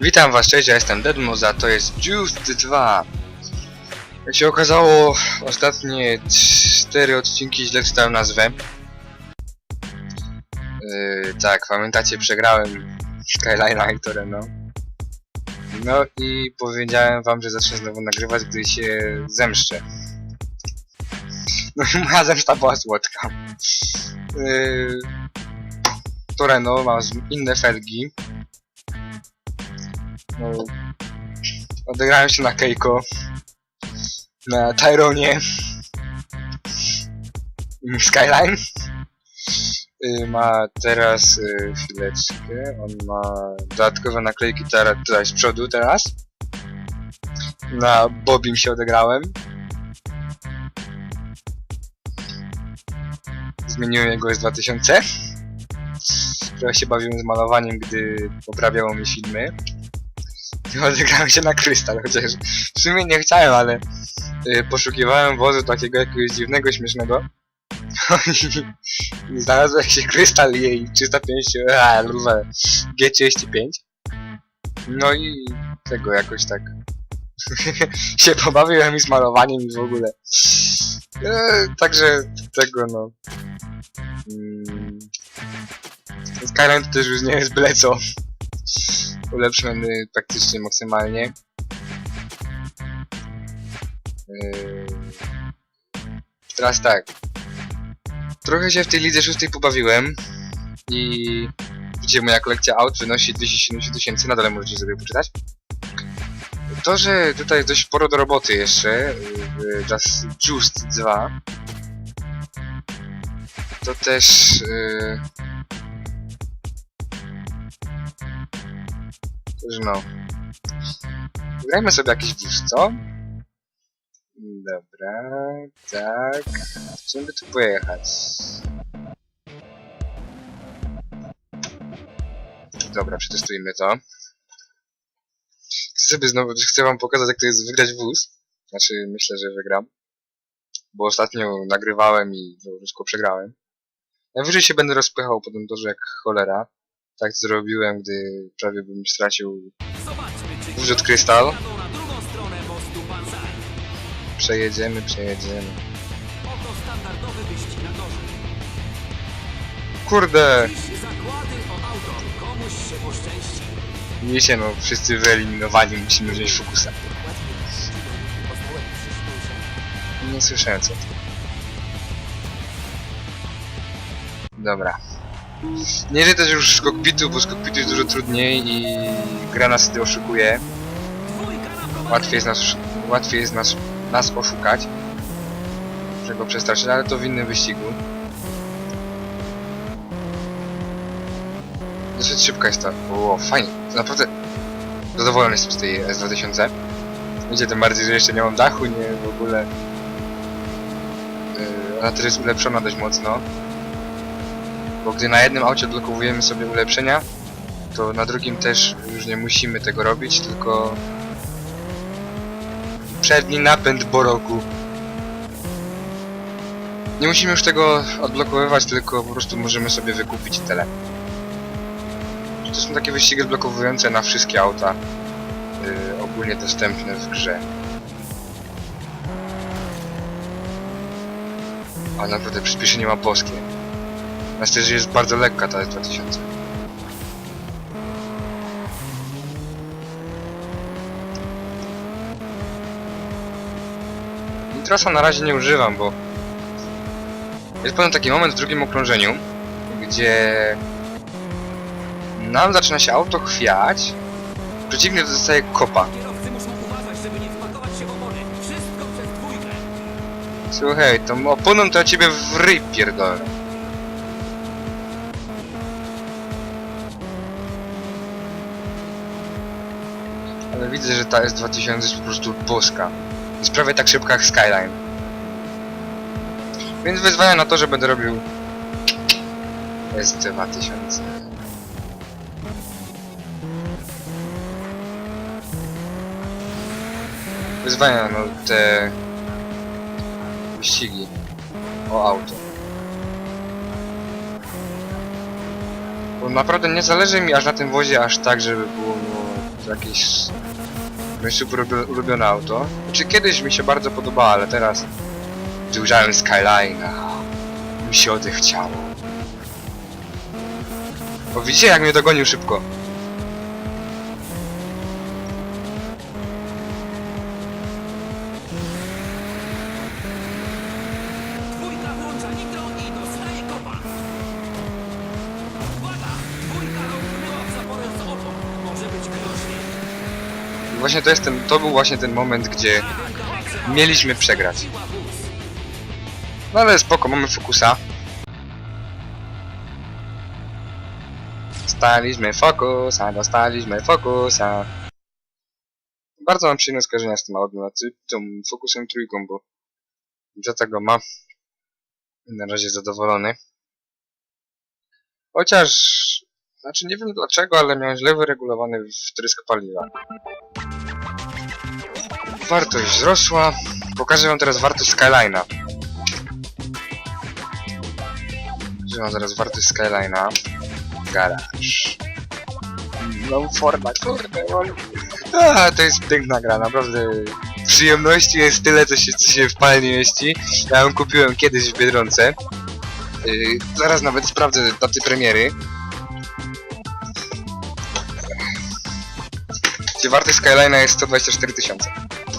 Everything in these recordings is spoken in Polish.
Witam was, cześć, ja jestem Deadmoza, to jest Juiced 2. Jak się okazało, ostatnie 4 odcinki źle czytałem nazwę. Yy, tak, pamiętacie, przegrałem Skyline'a i Toreno. No i powiedziałem wam, że zacznę znowu nagrywać, gdy się zemszczę. No i moja zemsta była słodka. Yy, Toreno ma inne felgi. No, odegrałem się na Keiko, na Tyronie, mm, Skyline. Y, Ma teraz y, chwileczkę, on ma dodatkowe naklejki teraz, tutaj z przodu teraz. Na Bobim się odegrałem. Zmieniłem jego S2000. Trochę się bawiłem z malowaniem, gdy poprawiało mi filmy. Odegrałem się na krystal, chociaż w sumie nie chciałem, ale y, poszukiwałem wozu takiego jakiegoś dziwnego, śmiesznego. I znalazłem się krystal jej 350, a, lurwa, G35. No i tego jakoś tak się pobawiłem i z malowaniem i w ogóle. E, także tego no. Mm, to też już nie jest byle co ulepszony praktycznie maksymalnie. Yy, Teraz tak. Trochę się w tej lidze szóstej pobawiłem i gdzie moja kolekcja aut wynosi 270 tysięcy, na dole możecie sobie poczytać. To, że tutaj jest dość sporo do roboty jeszcze w Just Just 2 to też no. Grajmy sobie jakiś wóz, co? Dobra, tak. Czym by tu pojechać? Dobra, przetestujmy to. Chcę sobie znowu, chcę wam pokazać jak to jest wygrać wóz. Znaczy, myślę, że wygram. Bo ostatnio nagrywałem i wszystko przegrałem. Najwyżej się będę rozpychał po tym torze jak cholera. Tak zrobiłem, gdy prawie bym stracił od krystal. Przejedziemy, przejedziemy. Kurde! Wiecie, no, wszyscy wyeliminowani, musimy wziąć fokusa. Nie słyszałem co to. Dobra. Nie że też już z kokpitu, bo z kokpitu jest dużo trudniej i gra nas wtedy oszukuje. Łatwiej jest nas, łatwiej jest nas, nas oszukać. Czego przestraszyć, ale to w innym wyścigu. Dosyć szybka jest ta. O, fajnie. Naprawdę zadowolony jestem z tej S2000. Wiecie, tym bardziej, że jeszcze nie mam dachu, nie w ogóle. Yy, ona też jest ulepszona dość mocno. Bo gdy na jednym aucie odblokowujemy sobie ulepszenia, to na drugim też już nie musimy tego robić, tylko przedni napęd Boroku. Nie musimy już tego odblokowywać, tylko po prostu możemy sobie wykupić tyle. To są takie wyścigi odblokowujące na wszystkie auta yy, ogólnie dostępne w grze. A naprawdę przyspieszenie ma boskie. Na że jest bardzo lekka ta S2000. Nitrosa na razie nie używam, bo jest pewien taki moment w drugim okrążeniu, gdzie nam zaczyna się auto chwiać, przeciwnie dostaje kopa. Słuchaj, tą oponą to ja ciebie w ryj pierdolę. Ale widzę, że ta S2000 jest po prostu boska. Jest prawie tak szybka jak Skyline. Więc wyzwania na to, że będę robił S2000. Wyzwania, no te wyścigi o auto. Bo naprawdę nie zależy mi aż na tym wozie aż tak, żeby było no, jakieś moje super ulubi- ulubione auto. Czy kiedyś mi się bardzo podobało, ale teraz gdy ujrzałem Skyline'a, mi się odechciało. Bo widzicie jak mnie dogonił szybko. Właśnie to jest ten, to był właśnie ten moment, gdzie mieliśmy przegrać. No ale spoko, mamy fokusa. Dostaliśmy fokusa, dostaliśmy fokusa. Bardzo mam przyjemne skojarzenia z tym znaczy tą fokusem trójką, bo za tego mam. Na razie zadowolony. Chociaż, znaczy nie wiem dlaczego, ale miałem źle wyregulowany wtrysk paliwa. Wartość wzrosła. Pokażę wam teraz wartość Skyline'a. Pokażę wam zaraz wartość Skyline'a. Garaż. No forma, kurde, on... A, to jest piękna gra, naprawdę. Przyjemności jest tyle, co się, co się w palnie mieści. Ja ją kupiłem kiedyś w Biedronce. Yy, zaraz nawet sprawdzę daty premiery. Gdzie wartość Skyline'a jest 124 tysiące.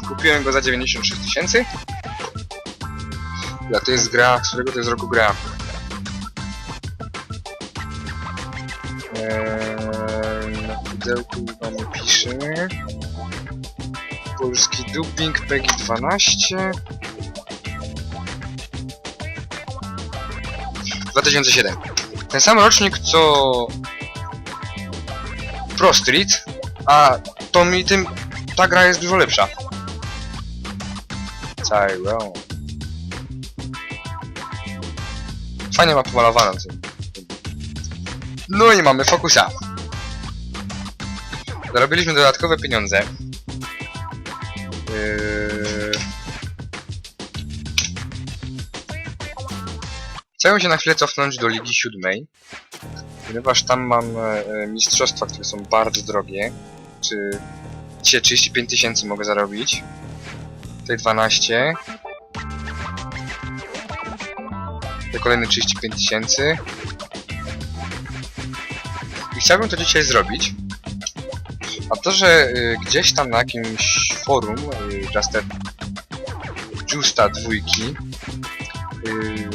Kupiłem go za 96 tysięcy. Ja to jest gra, z którego to jest roku gra? Eee, na pudełku mamy pisze. Polski dubbing PEGI 12. 2007. Ten sam rocznik co Pro Street, a to mi tym ta gra jest dużo lepsza. Tyrone. Fajnie ma pomalowaną tym. No i mamy fokusa. Zarobiliśmy dodatkowe pieniądze. Yy... Chciałem się na chwilę cofnąć do Ligi Siódmej, ponieważ tam mam e, mistrzostwa, które są bardzo drogie. Czy dzisiaj 35 tysięcy mogę zarobić. Tutaj 12. Tutaj kolejne 35 tysięcy. I chciałbym to dzisiaj zrobić. A to, że y, gdzieś tam na jakimś forum y, Justa, Justa dwójki y,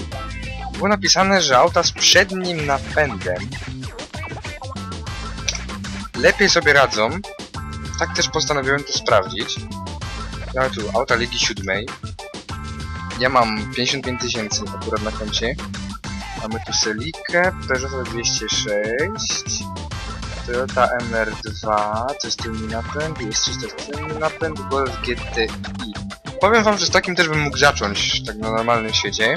było napisane, że auta z przednim napędem lepiej sobie radzą. Tak też postanowiłem to sprawdzić. Mamy tu auta Ligi Siódmej. Ja mam 55 tysięcy akurat na koncie. Mamy tu Selikę, Peugeot 206, Toyota MR2, to jest tylny napęd, jest 300 tylny napęd, Golf GTI. Powiem wam, że z takim też bym mógł zacząć, tak na normalnym świecie.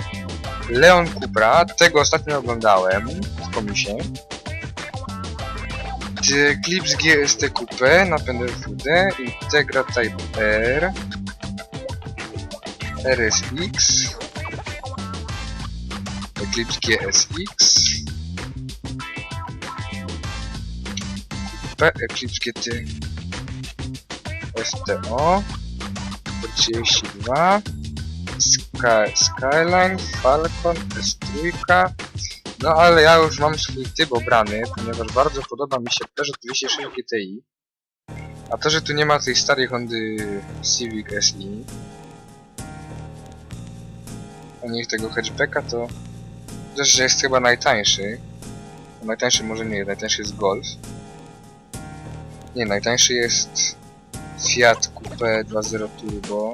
Leon Cupra, tego ostatnio oglądałem w komisie. Eclipse GST Coupe, napęd FWD, Integra Type R, RSX, Eclipse GSX, Coupe, Eclipse GT STO, 32, Sky, Skyline, Falcon, S3, no ale ja już mam swój typ obrany, ponieważ bardzo podoba mi się Peugeot 206 GTI. A to, że tu nie ma tej starej Hondy Civic SI, a niech tego hatchbacka, to też, że jest chyba najtańszy. Najtańszy może nie, najtańszy jest Golf. Nie, najtańszy jest Fiat Coupe 2.0 Turbo.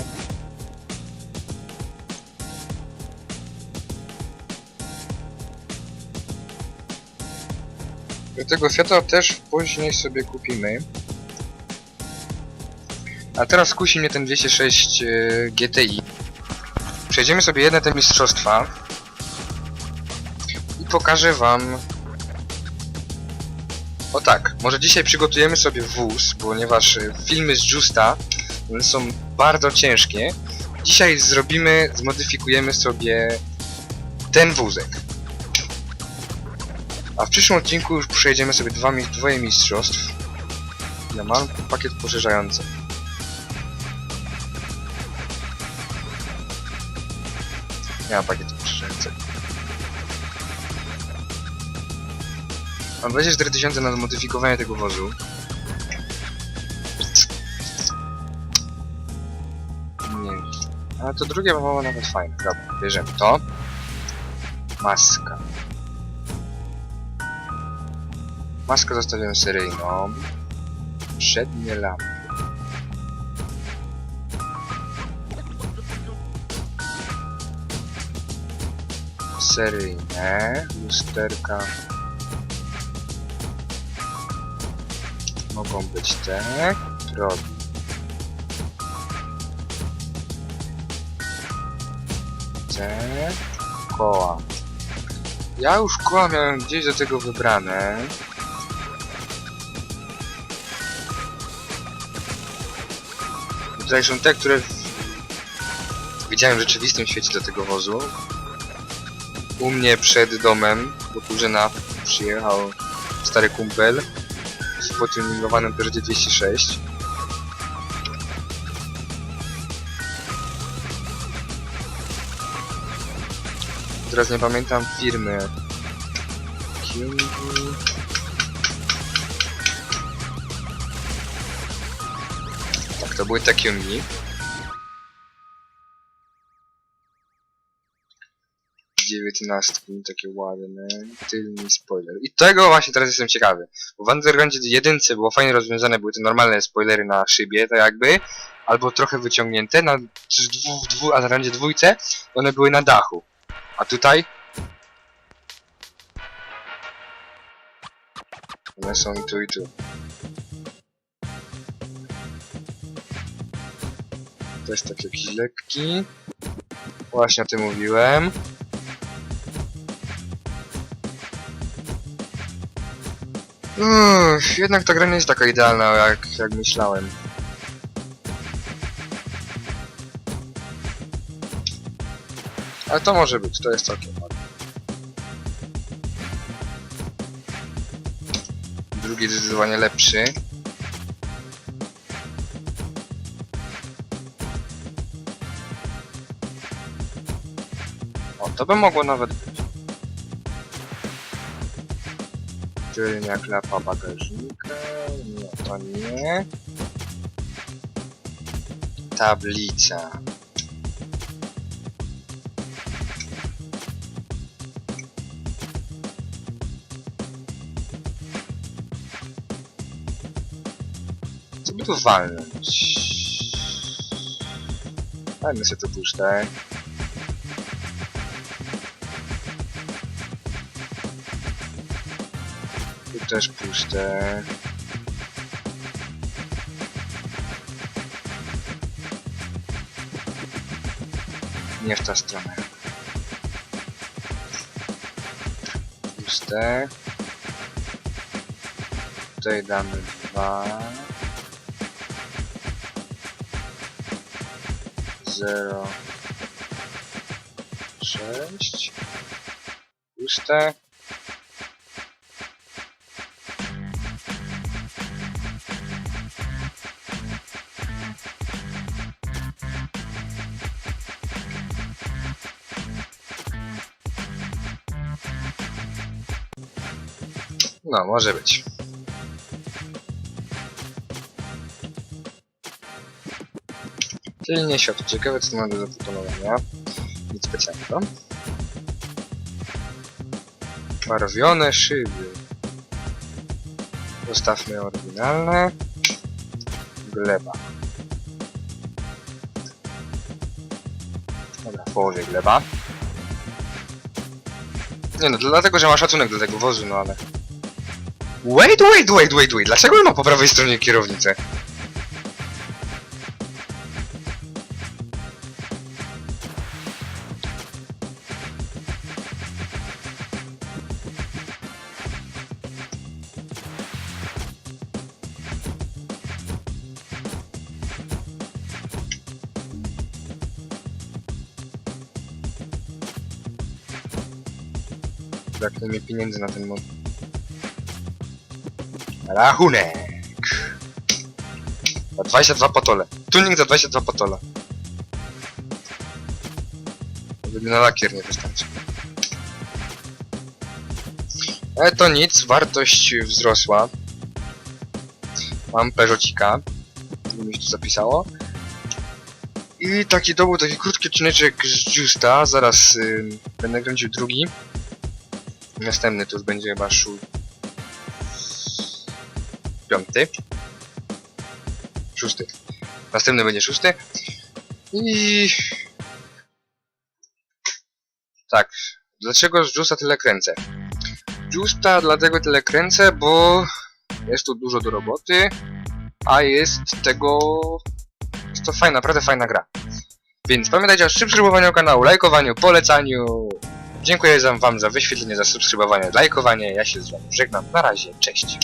Tego Fiata też później sobie kupimy. A teraz kusi mnie ten 206 e, GTI. Przejdziemy sobie jedne te mistrzostwa. I pokażę wam... O tak, może dzisiaj przygotujemy sobie wóz, ponieważ e, filmy z Justa są bardzo ciężkie. Dzisiaj zrobimy, zmodyfikujemy sobie ten wózek. A w przyszłym odcinku już przejdziemy sobie dwa, dwoje mistrzostw. Ja mam pakiet poszerzający. Nie mam pakietu poszerzającego. Mam 24 tysiące na zmodyfikowanie tego wozu. Nie. Ale to drugie było nawet fajne. Dobra, bierzemy to. Maska. Maskę zostawiam seryjną. Przednie lampy. Seryjne. Lusterka. Mogą być te. Drogi. Te. Koła. Ja już koła miałem gdzieś do tego wybrane. Tutaj są te, które widziałem w rzeczywistym świecie do tego wozu. U mnie przed domem do Kurzyna przyjechał stary kumpel z potuningowanym Peugeot 206. Teraz nie pamiętam firmy. Kyungi. To były te Kyungi. dziewiętnastki, takie ładne, tylny spoiler. I tego właśnie teraz jestem ciekawy. Bo w Undergroundzie jedynce było fajnie rozwiązane, były te normalne spoilery na szybie, to jakby, albo trochę wyciągnięte, na dwu, dwu, a na Undergroundzie dwójce one były na dachu. A tutaj? One są i tu, i tu. Też tak jakiś lekki. Właśnie o tym mówiłem. Uff, jednak ta gra nie jest taka idealna, jak, jak myślałem. Ale to może być, to jest całkiem ładne. Drugi zdecydowanie lepszy. To by mogło nawet być. Tylnia klapa bagażnika. Nie, to nie. Tablica. Co by tu walnąć? Dajmy sobie to puszczę. Też puszczę. Nie w tę stronę. Puste. Tutaj damy dwa. Zero. Sześć. Puste. No, może być. Tylnie światło. Ciekawe co mam do zaproponowania. Nic specjalnego. Barwione szyby. Zostawmy oryginalne. Gleba. Dobra, w połowie gleba. Nie no, dlatego, że ma szacunek do tego wozu, no ale... Wait, wait, wait, wait, wait. Dlaczego ma po prawej stronie kierownicę? Braknie mi pieniędzy na ten mod. Rachunek! Za 22 patole. Tuning za 22 patole. Gdyby na lakier nie wystarczy. Ale to nic, wartość wzrosła. Mam Peugeotika. Nie mi się tu zapisało. I taki to był taki krótki odcineczek z Justa. Zaraz y, będę kręcił drugi. Następny to już będzie chyba. Piąty. Szósty. Następny będzie szósty. I... Tak. Dlaczego z Justa tyle kręcę? Justa dlatego tyle kręcę, bo jest tu dużo do roboty, a jest tego... Jest to fajna, naprawdę fajna gra. Więc pamiętajcie o subskrybowaniu kanału, lajkowaniu, polecaniu. Dziękuję za- wam za wyświetlenie, za subskrybowanie, lajkowanie. Ja się z wami żegnam. Na razie, cześć.